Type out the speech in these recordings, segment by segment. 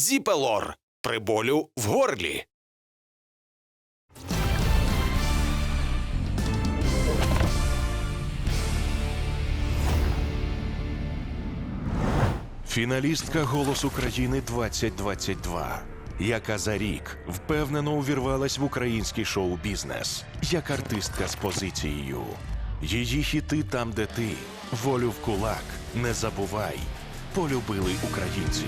Зіпелор при болю в горлі. Фіналістка «Голос України 2022», яка за рік впевнено увірвалась в український шоу-бізнес як артистка з позицією. Її хіти там, де ти, волю в кулак, не забувай, полюбили українці.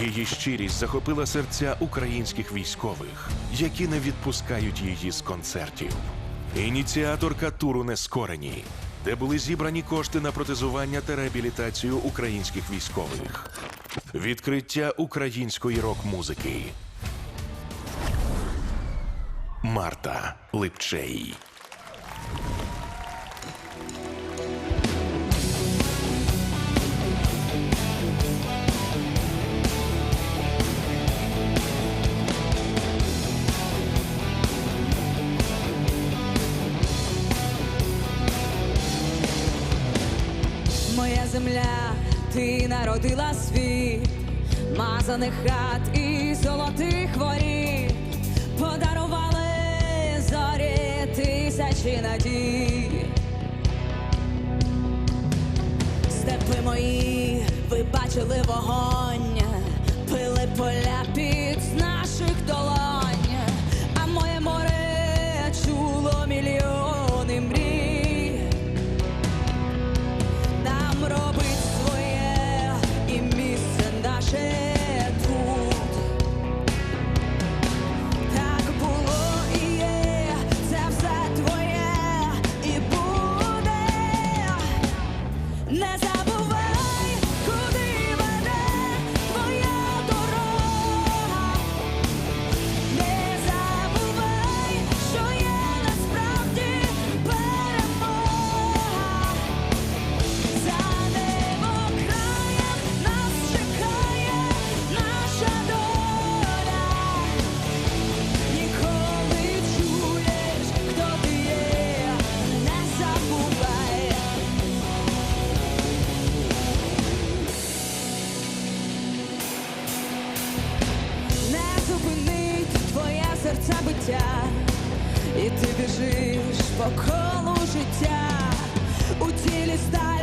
Її щирість захопила серця українських військових, які не відпускають її з концертів. Ініціаторка туру Нескорені, де були зібрані кошти на протезування та реабілітацію українських військових, відкриття української рок-музики. Марта Липчей. Земля, ти народила світ, мазаних хат і золотих воріт, подарували зорі тисячі надій. Степи мої, ви бачили вогонь, пили поля під наших долонь, биття, і ти біжиш по колу життя, у тілі сталь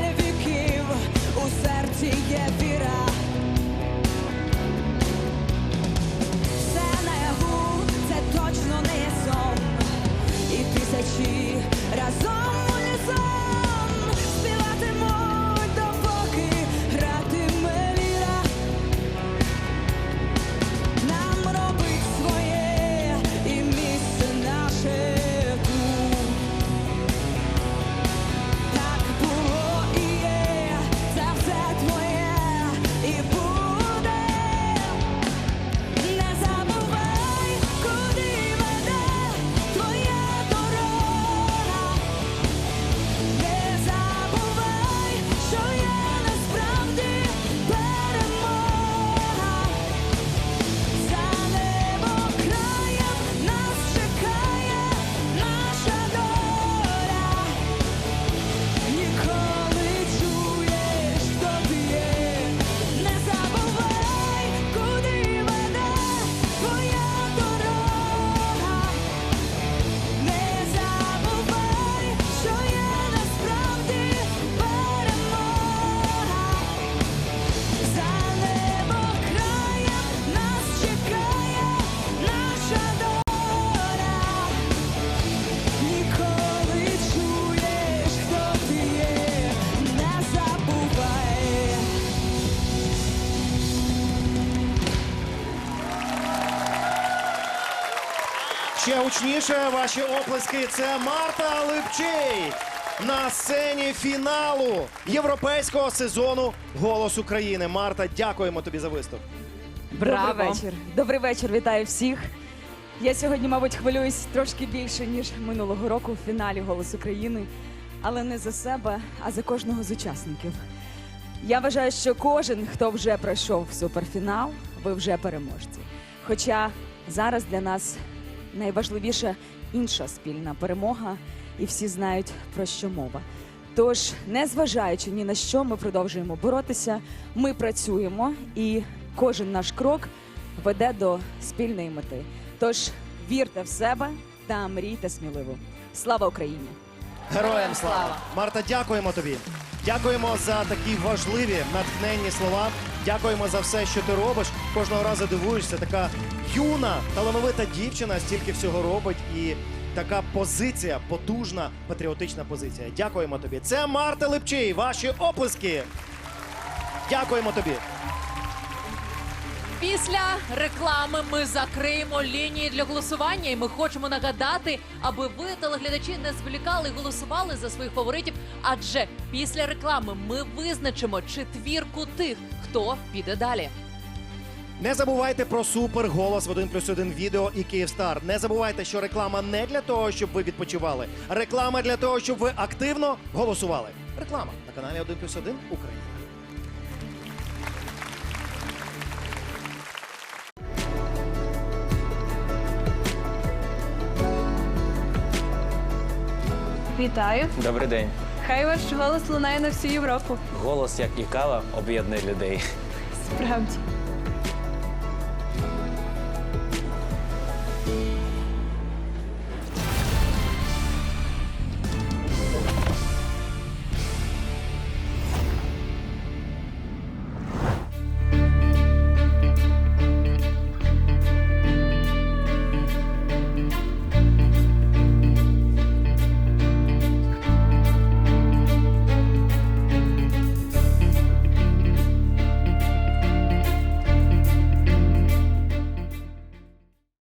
Ще гучніше ваші оплески. Це Марта Липчей на сцені фіналу європейського сезону Голос України. Марта, дякуємо тобі за виступ. Добрий вечір. Добрий вечір, вітаю всіх. Я сьогодні, мабуть, хвилююсь трошки більше, ніж минулого року в фіналі Голос України, але не за себе, а за кожного з учасників. Я вважаю, що кожен, хто вже пройшов суперфінал, ви вже переможці. Хоча зараз для нас найважливіше інша спільна перемога, і всі знають про що мова. Тож, незважаючи ні на що, ми продовжуємо боротися. Ми працюємо, і кожен наш крок веде до спільної мети. Тож вірте в себе та мрійте сміливо. Слава Україні! Героям слава! Марта, дякуємо тобі. Дякуємо за такі важливі натхненні слова. Дякуємо за все, що ти робиш. Кожного разу дивуєшся. Така юна, талановита дівчина стільки всього робить і така позиція, потужна патріотична позиція. Дякуємо тобі. Це Марта Липчий. Ваші оплески. Дякуємо тобі. Після реклами ми закриємо лінії для голосування, і ми хочемо нагадати, аби ви, телеглядачі, не зволікали і голосували за своїх фаворитів. Адже після реклами ми визначимо четвірку тих, хто піде далі. Не забувайте про супер голос в 1 плюс 1 відео і Київстар. Не забувайте, що реклама не для того, щоб ви відпочивали. Реклама для того, щоб ви активно голосували. Реклама на каналі 1 плюс 1 Україна. Вітаю! Добрий день. Хай ваш голос лунає на всю Європу. Голос, як і кава, об'єднує людей. Справді.